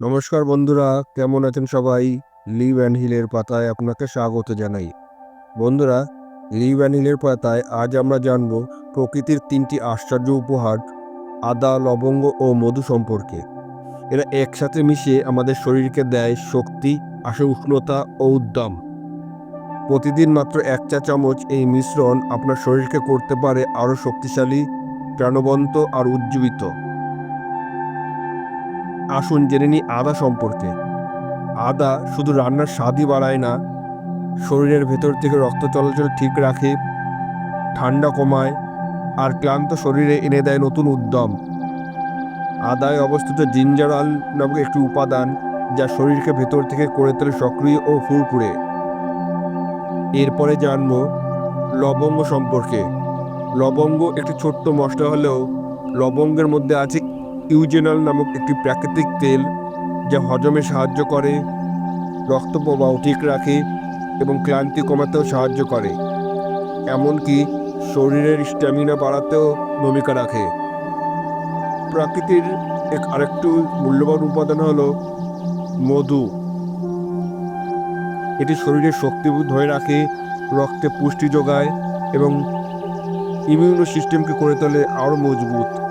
নমস্কার বন্ধুরা, কেমন আছেন সবাই? লিভ অ্যান্ড হিলের পাতায় আপনাকে স্বাগত জানাই। বন্ধুরা লিভ অ্যান্ড হিলের পাতায় আজ আমরা জানব প্রকৃতির তিনটি আশ্চর্য উপহার, আদা, লবঙ্গ ও মধু সম্পর্কে। এরা একসাথে মিশিয়ে আমাদের শরীরকে দেয় শক্তি, আসে উষ্ণতা ও উদ্যম। প্রতিদিন মাত্র এক চা চামচ এই মিশ্রণ আপনার শরীরকে করতে পারে আরও শক্তিশালী, প্রাণবন্ত আর উজ্জীবিত। আসুন জেনে নিই আদা সম্পর্কে। আদা শুধু রান্নার স্বাদই বাড়ায় না, শরীরের ভেতর থেকে রক্ত চলাচল ঠিক রাখে, ঠান্ডা কমায়, আর ক্লান্ত শরীরে এনে দেয় নতুন উদ্যম। আদায় অবস্থিত জিঞ্জারাল নামক একটি উপাদান যা শরীরকে ভেতর থেকে করে তোলে সক্রিয় ও ফুরফুরে। এরপরে জানব লবঙ্গ সম্পর্কে। লবঙ্গ একটি ছোট্ট মশলা হলেও লবঙ্গের মধ্যে আছে ইউজেনাল নামক একটি প্রাকৃতিক তেল যা হজমে সাহায্য করে রক্ত প্রবাহ ঠিক রাখে এবং ক্লান্তি কমাতেও সাহায্য করে। এমনকি শরীরের স্ট্যামিনা বাড়াতেও ভূমিকা রাখে। প্রকৃতির এক আরেকটু মূল্যবান উপাদান হলো মধু। এটি শরীরের শক্তি ধরে রাখে, রক্তে পুষ্টি যোগায় এবং ইমিউনো সিস্টেমকে করে তোলে আরও মজবুত।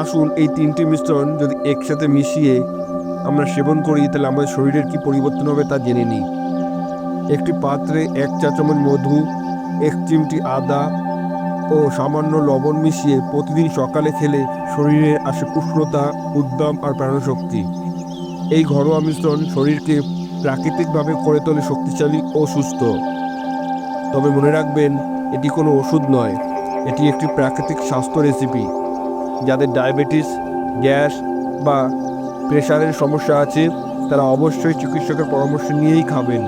আসুন এই তিনটি মিশ্রণ যদি একসাথে মিশিয়ে আমরা সেবন করি, তাহলে আমাদের শরীরের কি পরিবর্তন হবে তা জেনে নিই। একটি পাত্রে এক চা চামচ মধু, এক চিমটি আদা ও সামান্য লবণ মিশিয়ে প্রতিদিন সকালে খেলে শরীরে আসে উষ্ণতা উদ্যম আর প্রাণশক্তি। এই ঘরোয়া মিশ্রণ শরীরকে প্রাকৃতিকভাবে করে তোলে শক্তিশালী ও সুস্থ। তবে মনে রাখবেন, এটি কোনো ওষুধ নয়, এটি একটি প্রাকৃতিক স্বাস্থ্য রেসিপি। যাদের ডায়াবেটিস, গ্যাস বা প্রেশারের সমস্যা আছে, তারা অবশ্যই চিকিৎসকের পরামর্শ নিয়েই খাবেন।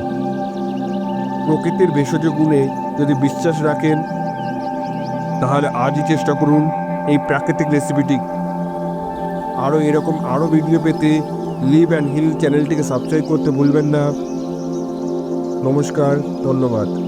প্রকৃতির ভেষজ গুণে যদি বিশ্বাস রাখেন, তাহলে আজই চেষ্টা করুন এই প্রাকৃতিক রেসিপিটি। আরও এরকম আরও ভিডিও পেতে লিভ অ্যান্ড হিল চ্যানেলটিকে সাবস্ক্রাইব করতে ভুলবেন না। নমস্কার, ধন্যবাদ।